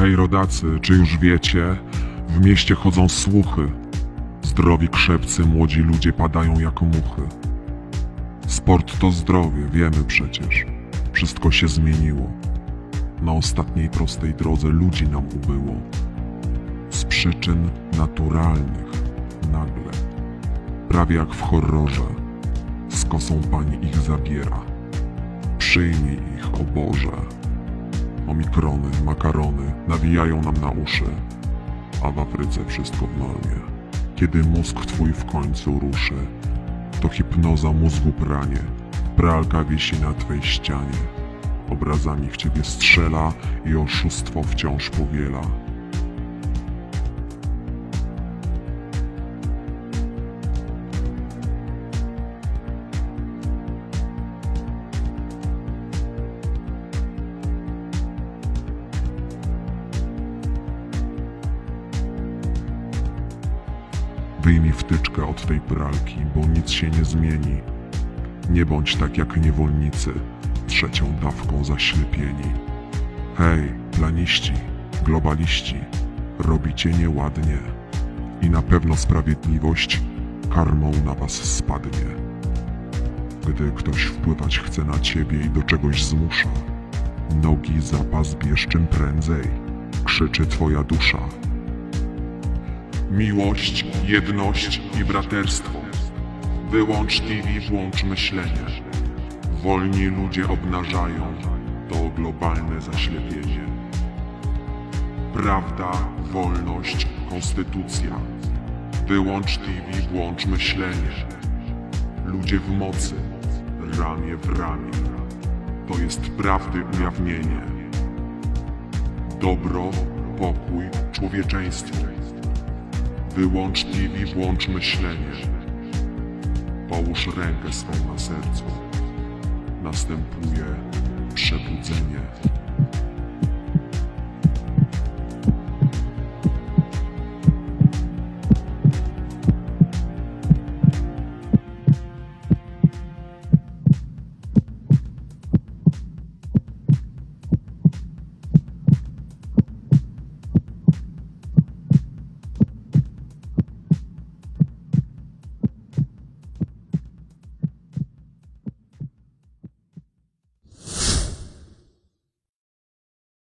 Hej rodacy, czy już wiecie? W mieście chodzą słuchy. Zdrowi krzepcy, młodzi ludzie padają jak muchy. Sport to zdrowie, wiemy przecież. Wszystko się zmieniło. Na ostatniej prostej drodze ludzi nam ubyło. Z przyczyn naturalnych, nagle. Prawie jak w horrorze. Z kosą pani ich zabiera. Przyjmij ich, o Boże. Omikrony, makarony nawijają nam na uszy, a w Afryce wszystko w normie. Kiedy mózg twój w końcu ruszy, to hipnoza mózgu pranie, pralka wisi na twej ścianie. Obrazami w ciebie strzela i oszustwo wciąż powiela. Wyjmij wtyczkę od tej pralki, bo nic się nie zmieni. Nie bądź tak jak niewolnicy, trzecią dawką zaślepieni. Hej, planiści, globaliści, robicie nieładnie. I na pewno sprawiedliwość karmą na was spadnie. Gdy ktoś wpływać chce na ciebie i do czegoś zmusza, nogi za pas bierz czym prędzej, krzyczy twoja dusza. Miłość, jedność i braterstwo. Wyłącz TV, włącz myślenie. Wolni ludzie obnażają to globalne zaślepienie. Prawda, wolność, konstytucja. Wyłącz TV, włącz myślenie. Ludzie w mocy, ramię w ramię. To jest prawdy ujawnienie. Dobro, pokój, człowieczeństwo. Wyłącz TV, włącz myślenie. Połóż rękę swą na sercu. Następuje przebudzenie.